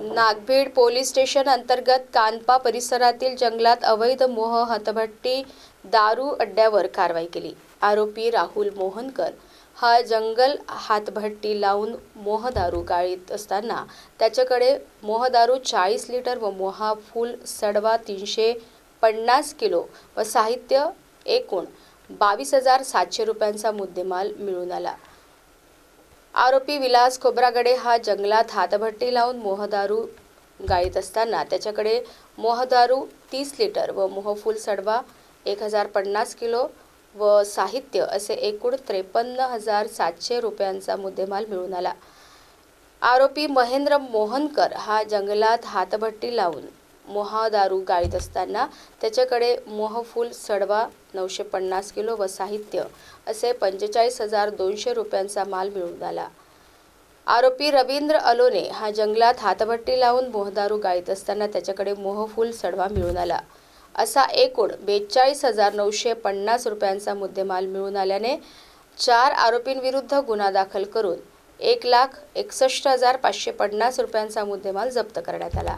Nagbhid police station अंतर्गत कानपा परिसरातील जंगलात अवैध मोह हतभट्टी दारू अड्ड्यावर कारवाई केली. आरोपी राहुल मोहनकर हा जंगल हातभट्टी लावून मोहदारू गाळीत असताना त्याच्याकडे मोहदारू चाळीस लिटर व मोहा फुल सडवा तीनशे पन्नास किलो व साहित्य एकूण बावीस हजार सातशे रुपयांचा मुद्देमाल मिळून आला. आरोपी विलास खोब्रागडे हा जंगलात हातभट्टी लावून मोहदारू गाळीत असताना त्याच्याकडे मोहदारू तीस लिटर व मोहफूल सडवा एक हजार पन्नास किलो व साहित्य असे एकूण त्रेपन्न हजार सातशे रुपयांचा मुद्देमाल मिळून आला. आरोपी महेंद्र मोहनकर हा जंगलात हातभट्टी लावून मोहादारू गाळीत असताना त्याच्याकडे मोहफूल सडवा नऊशे पन्नास किलो व साहित्य असे पंचेचाळीस हजार दोनशे रुपयांचा माल मिळून आला. आरोपी रवींद्र अलोने हा जंगलात हातभट्टी लावून मोहदारू गाळीत असताना त्याच्याकडे मोहफूल सडवा मिळून आला. असा एकूण बेचाळीस हजार नऊशे पन्नास रुपयांचा मुद्देमाल मिळून आल्याने चार आरोपींविरुद्ध गुन्हा दाखल करून एक लाख एकसष्ट हजार पाचशे पन्नास रुपयांचा मुद्देमाल जप्त करण्यात आला.